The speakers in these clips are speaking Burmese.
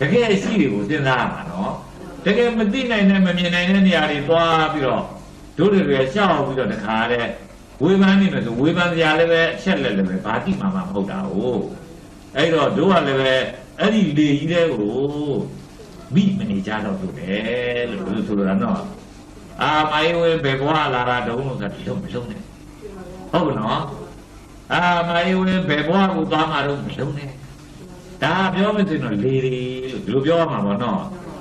တကယ်ရှိတွေကိုစဉ်းစားရမှာနော်တကယ်မသိနိုင်တဲ့မမြင်နိုင်တဲ့နေရာတွေသွားပြီးတော့တို့တွေရှောက်ပြီးတော့တခါတဲ့ဝေဖန်နေမယ်ဆိုဝေဖန်စရာလည်းပဲအချက်လက်လည်းပဲဘာတိမှမမဟုတ်တာဟုတ်အဲ့တော့တို့ကလည်းပဲအဲ့ဒီလေကြီးတဲ့ကိုမိမနေကြတော့သူပဲလို့ဘယ်လိုဆိုလိုတာနော်အာမိုင်းဝဲဘယ်ဘွားလာတာတုံးလို့ဆိုတော့မလုံးနဲ့ဟုတ်ကနော်အာမိုင်းဝဲဘယ်ဘွားကိုသွားမှာတော့မလုံးနဲ့ ဒါပြောမသိတော့လေလေလို့ဒီလိုပြောရမှာပေါ့နော်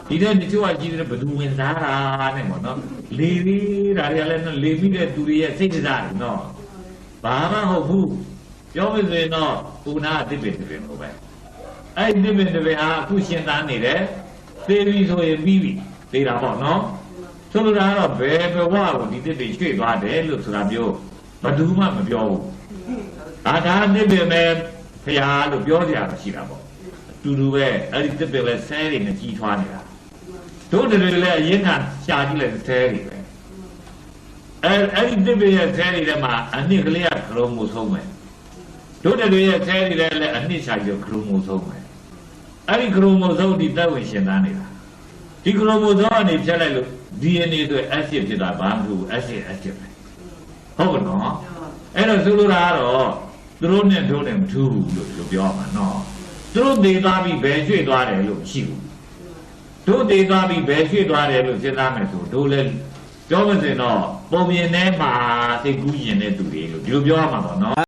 ဒီတဲ့တချို့ကကြီးတယ်ဘယ်သူဝင်စားတာနဲ့ပေါ့နော်လေလေဒါတွေကလည်းနော်လေပြီးတဲ့သူတွေရဲ့စိတ်ကစားတယ်နော်ဘာမှဟုတ်ဘူးပြောမသိတော့ကုနာအတိပ္ပယ်တွေပေါ့ပဲအဲ့ဒီပ္ပယ်တွေဟာအခုရှင်သားနေတယ်သေပြီဆိုရင်ပြီးပြီသေတာပေါ့နော်ဆိုလိုတာကတော့ဘယ်ဘဝကိုဒီတစ်တွေရွှေ့သွားတယ်လို့ဆိုတာမျိုးဘယ်သူမှမပြောဘူးအာဒါအတိပ္ပယ်မဲ့ ဖရာလို့ပြောကြရတာရှိတာပေါ့တူတူပဲအဲ့ဒီတစ်ပင်လဲဆဲတွေနဲ့ကြီးထွားနေတာတို့တွေလည်းအရင်ကရှာကြည့်လိုက်ဆဲတွေပဲအဲ့အဲ့ဒီတစ်ပင်ရဲ့ဆဲတွေထဲမှာအနှစ်ကလေးကခလုံးမို့ဆုံးမယ်တို့တွေရဲ့ဆဲတွေလည်းလည်းအနှစ်ရှာကြည့်ခလုံးမို့ဆုံးမယ်အဲ့ဒီခလုံးမို့ဆုံးဒီသက်ဝင်ရှင်သားနေတာဒီခလုံးမို့ဆုံးကနေဖြတ်လိုက်လို့ DNA တွေ acid ဖြစ်တာဘာမှမဟုတ်ဘူး acid acid ပဲဟုတ်ကဲ့နော်အဲ့တော့ဆိုလိုတာကတော့ သူတို့နဲ့တို့နဲ့မထူးဘူးလို့ဒီလိုပြောရမှာနော်သူတို့တည်သွားပြီးဘယ်ရွှေ့သွားတယ်လို့မရှိဘူးတို့တည်သွားပြီးဘယ်ရွှေ့သွားတယ်လို့စဉ်းစားမယ်ဆိုတို့လည်းပြောမစင်တော့ပုံမြင်ထဲမှာစိတ်ကူးရင်တဲ့သူတွေလို့ဒီလိုပြောရမှာပေါ့နော်